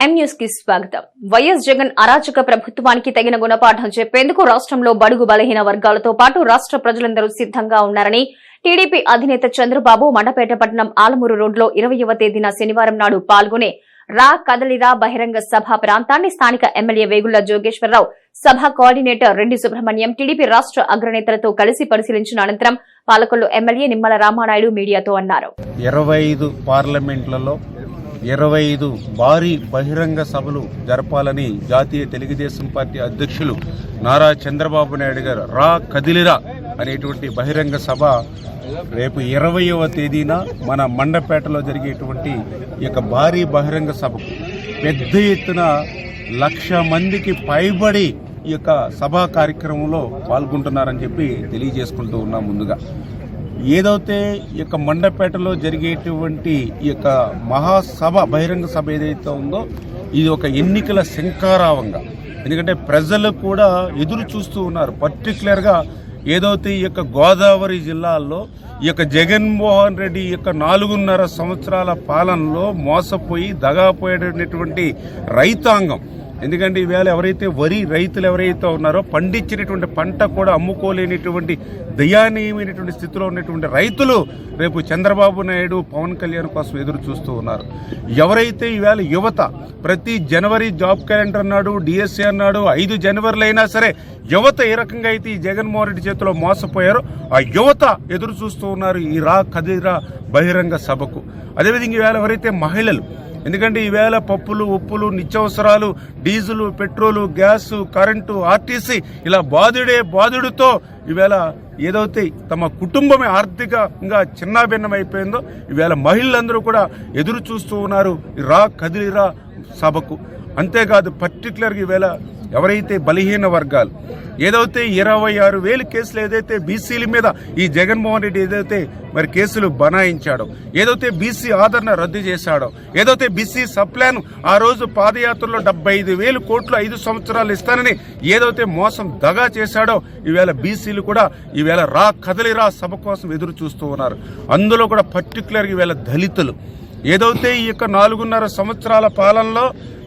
ఎం స్వాగతం. వైఎస్ జగన్ అరాచక ప్రభుత్వానికి తగిన గుణపాఠం చెప్పేందుకు రాష్ట్రంలో బడుగు బలహీన వర్గాలతో పాటు రాష్ట్ర ప్రజలందరూ సిద్ధంగా ఉన్నారని టీడీపీ అధినేత చంద్రబాబు మండపేట పట్టణం ఆలమూరు రోడ్లో ఇరవయవ తేదీన శనివారం నాడు పాల్గొనే రా కదలిరా బహిరంగ సభ ప్రాంతాన్ని స్థానిక ఎమ్మెల్యే వేగుళ్ళ జోగేశ్వరరావు సభ కోఆర్డినేటర్ రెడ్డి సుబ్రహ్మణ్యం టీడీపీ రాష్ట్ర అగ్రనేతలతో కలిసి పరిశీలించిన అనంతరం పాలకొల్లు ఎమ్మెల్యే నిమ్మల రామానాయుడు మీడియాతో అన్నారు. ఇరవై ఐదు పార్లమెంట్లలో ఇరవై ఐదు భారీ బహిరంగ సభలు జరపాలని జాతీయ తెలుగుదేశం పార్టీ అధ్యక్షులు నారా చంద్రబాబు నాయుడు గారు రా కదిలిరా అనేటువంటి బహిరంగ సభ రేపు ఇరవయవ తేదీన మన మండపేటలో జరిగేటువంటి ఈ యొక్క భారీ బహిరంగ సభకు పెద్ద ఎత్తున లక్ష మందికి పైబడి ఈ యొక్క సభా కార్యక్రమంలో పాల్గొంటున్నారని చెప్పి తెలియజేసుకుంటూ ఉన్నాం ముందుగా. ఏదైతే ఈ యొక్క మండపేటలో జరిగేటువంటి ఈ యొక్క మహాసభ బహిరంగ సభ ఏదైతే ఉందో ఇది ఒక ఎన్నికల శంకారావంగా ఎందుకంటే ప్రజలు కూడా ఎదురు చూస్తూ ఉన్నారు. పర్టికులర్గా ఏదైతే ఈ యొక్క గోదావరి జిల్లాల్లో ఈ యొక్క జగన్మోహన్ రెడ్డి యొక్క నాలుగున్నర సంవత్సరాల పాలనలో మోసపోయి దగాపోయేటటువంటి రైతాంగం ఎందుకంటే ఈవేళ ఎవరైతే వరి రైతులు ఎవరైతే ఉన్నారో పండించినటువంటి పంట కూడా అమ్ముకోలేనిటువంటి దయానీయమైనటువంటి స్థితిలో ఉన్నటువంటి రైతులు రేపు చంద్రబాబు నాయుడు పవన్ కళ్యాణ్ కోసం ఎదురు చూస్తూ ఉన్నారు. ఎవరైతే ఈవేళ యువత ప్రతి జనవరి జాబ్ క్యాలెండర్ అన్నాడు డిఎస్సీ అన్నాడు ఐదు జనవరిలో అయినా సరే యువత ఏ రకంగా అయితే ఈ జగన్మోహన్ రెడ్డి చేతిలో మోసపోయారో ఆ యువత ఎదురు చూస్తూ ఉన్నారు ఈ రా కదిరా బహిరంగ సభకు. అదేవిధంగా ఈవేళ ఎవరైతే మహిళలు ఎందుకంటే ఈవేళ పప్పులు ఉప్పులు నిత్యావసరాలు diesel petrol gas current RTC ఇలా బాధుడే బాధుడితో ఈవేళ ఏదైతే తమ కుటుంబమే ఆర్థికంగా చిన్నాభిన్నమైపోయిందో ఈవేళ మహిళలందరూ కూడా ఎదురు చూస్తూ ఉన్నారు. రా కదిలిరా సభకు. అంతేకాదు పర్టికులర్గా ఈవేళ ఎవరైతే బలహీన వర్గాలు ఏదైతే ఇరవై ఆరు వేలు కేసులు ఏదైతే బీసీల మీద ఈ జగన్మోహన్ రెడ్డి ఏదైతే మరి కేసులు బనాయించాడో ఏదైతే బీసీ ఆదరణ రద్దు చేశాడో ఏదైతే బీసీ సప్లాను ఆ రోజు పాదయాత్రలో డెబ్బై ఐదు వేలు కోట్లు ఐదు సంవత్సరాలు ఇస్తానని ఏదైతే మోసం దగా చేశాడో ఈవేళ బీసీలు కూడా ఈవేళ రా కదలిరా సభ కోసం ఎదురు చూస్తూ ఉన్నారు. అందులో కూడా పర్టికులర్గా ఈవేళ దళితులు. ఏదైతే ఈ యొక్క నాలుగున్నర సంవత్సరాల పాలనలో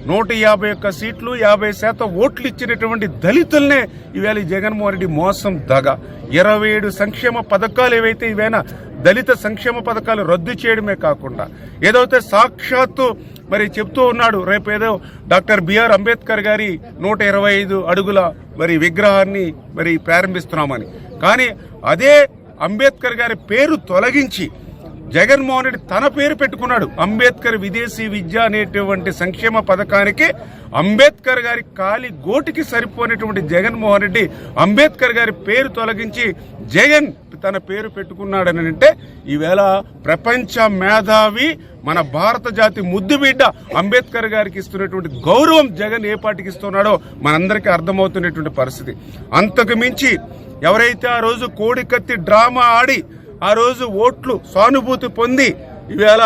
నూట యాభై ఒక్క సీట్లు యాభై శాతం ఓట్లు ఇచ్చినటువంటి దళితుల్నే ఈవేళ జగన్మోహన్ రెడ్డి మోసం దగ. ఇరవై ఏడు సంక్షేమ పథకాలు ఏవైతే ఇవైనా దళిత సంక్షేమ పథకాలు రద్దు చేయడమే కాకుండా ఏదైతే సాక్షాత్తు మరి చెప్తూ ఉన్నాడు రేపు ఏదో డాక్టర్ బిఆర్ అంబేద్కర్ గారి నూట ఇరవై ఐదు అడుగుల మరి విగ్రహాన్ని మరి ప్రారంభిస్తున్నామని. కానీ అదే అంబేద్కర్ గారి పేరు తొలగించి జగన్మోహన్ రెడ్డి తన పేరు పెట్టుకున్నాడు. అంబేద్కర్ విదేశీ విద్య అనేటువంటి సంక్షేమ పథకానికి అంబేద్కర్ గారి కాలి గోటికి సరిపోయినటువంటి జగన్మోహన్ రెడ్డి అంబేద్కర్ గారి పేరు తొలగించి జగన్ తన పేరు పెట్టుకున్నాడని అంటే ఈవేళ ప్రపంచ మేధావి మన భారత జాతి ముద్దుబిడ్డ అంబేద్కర్ గారికి ఇస్తున్నటువంటి గౌరవం జగన్ ఏ పార్టీకి ఇస్తున్నాడో మనందరికీ అర్థమవుతున్నటువంటి పరిస్థితి. అంతకు మించి ఎవరైతే ఆ రోజు కోడికత్తి డ్రామా ఆడి ఆ రోజు ఓట్లు సానుభూతి పొంది ఈవేళ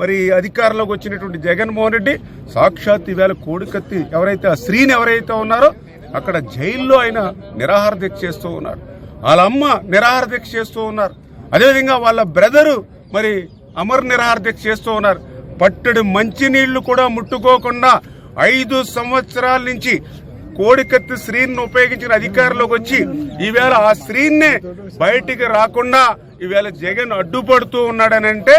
మరి అధికారంలోకి వచ్చినటువంటి జగన్మోహన్ రెడ్డి సాక్షాత్ ఈవేళ కోడికత్తి ఎవరైతే ఆ స్త్రీని ఎవరైతే ఉన్నారో అక్కడ జైల్లో ఆయన నిరాహార దీక్ష చేస్తూ ఉన్నారు. వాళ్ళ అమ్మ నిరాహార దీక్ష చేస్తూ ఉన్నారు. అదేవిధంగా వాళ్ళ బ్రదరు మరి అమర్ నిరాహార దీక్ష చేస్తూ ఉన్నారు. పట్టడి మంచినీళ్ళు కూడా ముట్టుకోకుండా ఐదు సంవత్సరాల నుంచి కోడికత్తి స్త్రీని ఉపయోగించిన అధికారంలోకి వచ్చి ఈవేళ ఆ స్త్రీనే బయటికి రాకుండా ఈవేళ జగన్ అడ్డుపడుతూ ఉన్నాడనంటే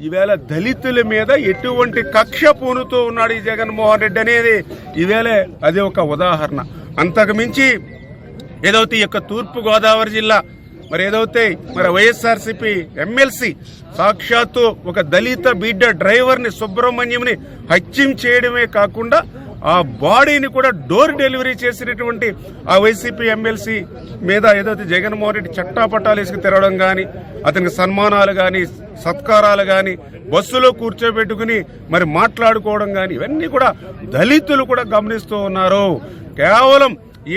ఈవేళ దళితుల మీద ఎటువంటి కక్ష పూనుతూ ఉన్నాడు ఈ జగన్మోహన్ రెడ్డి అనేది ఈవేళ అది ఒక ఉదాహరణ. అంతకు మించి ఏదైతే ఈ యొక్క తూర్పుగోదావరి జిల్లా మరి ఏదైతే మరి వైఎస్ఆర్సీపీ ఎమ్మెల్సీ సాక్షాత్తు ఒక దళిత బిడ్డ డ్రైవర్ని సుబ్రహ్మణ్యంని హత్యం చేయడమే కాకుండా ఆ బాడీని కూడా డోర్ డెలివరీ చేసినటువంటి ఆ వైసీపీ ఎమ్మెల్సీ మీద ఏదైతే జగన్మోహన్ రెడ్డి చట్టాపట్టాలు వేసుకు తిరగడం కానీ అతనికి సన్మానాలు కానీ సత్కారాలు కానీ బస్సులో కూర్చోబెట్టుకుని మరి మాట్లాడుకోవడం కానీ ఇవన్నీ కూడా దళితులు కూడా గమనిస్తూ ఉన్నారు. కేవలం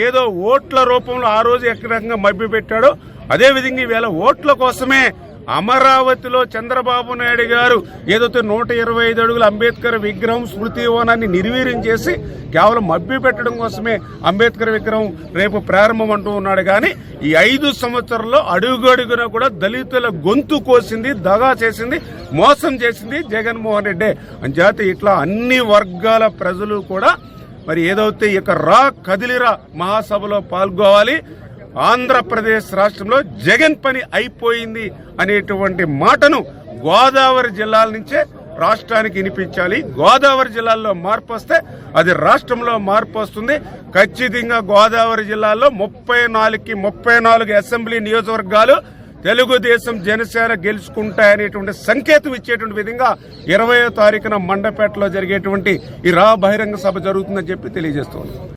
ఏదో ఓట్ల రూపంలో ఆ రోజు ఎక్కడ రకంగా మభ్య పెట్టాడో అదేవిధంగా ఈవేళ ఓట్ల కోసమే అమరావతిలో చంద్రబాబు నాయుడు గారు ఏదైతే నూట ఇరవై ఐదు అడుగుల అంబేద్కర్ విగ్రహం స్మృతి వనాన్ని నిర్వీర్యం చేసి కేవలం మబ్బి పెట్టడం కోసమే అంబేద్కర్ విగ్రహం రేపు ప్రారంభం అంటూ ఉన్నాడు. కానీ ఈ ఐదు సంవత్సరాల్లో అడుగడుగున కూడా దళితుల గొంతు కోసింది దగా చేసింది మోసం చేసింది జగన్మోహన్ రెడ్డి. అంచేత ఇట్లా అన్ని వర్గాల ప్రజలు కూడా మరి ఏదైతే ఇక రా కదిలిరా మహాసభలో పాల్గొవాలి. ఆంధ్రప్రదేశ్ రాష్ట్రంలో జగన్ పని అయిపోయింది అనేటువంటి మాటను గోదావరి జిల్లాల నుంచే రాష్ట్రానికి వినిపించాలి. గోదావరి జిల్లాల్లో మార్పు వస్తే అది రాష్ట్రంలో మార్పు వస్తుంది. ఖచ్చితంగా గోదావరి జిల్లాలో ముప్పై నాలుగుకి ముప్పై నాలుగు అసెంబ్లీ నియోజకవర్గాలు తెలుగుదేశం జనసేన గెలుచుకుంటాయనేటువంటి సంకేతం ఇచ్చేటువంటి విధంగా ఇరవయో తారీఖున మండపేటలో జరిగేటువంటి ఈ రా బహిరంగ సభ జరుగుతుందని చెప్పి తెలియజేస్తోంది.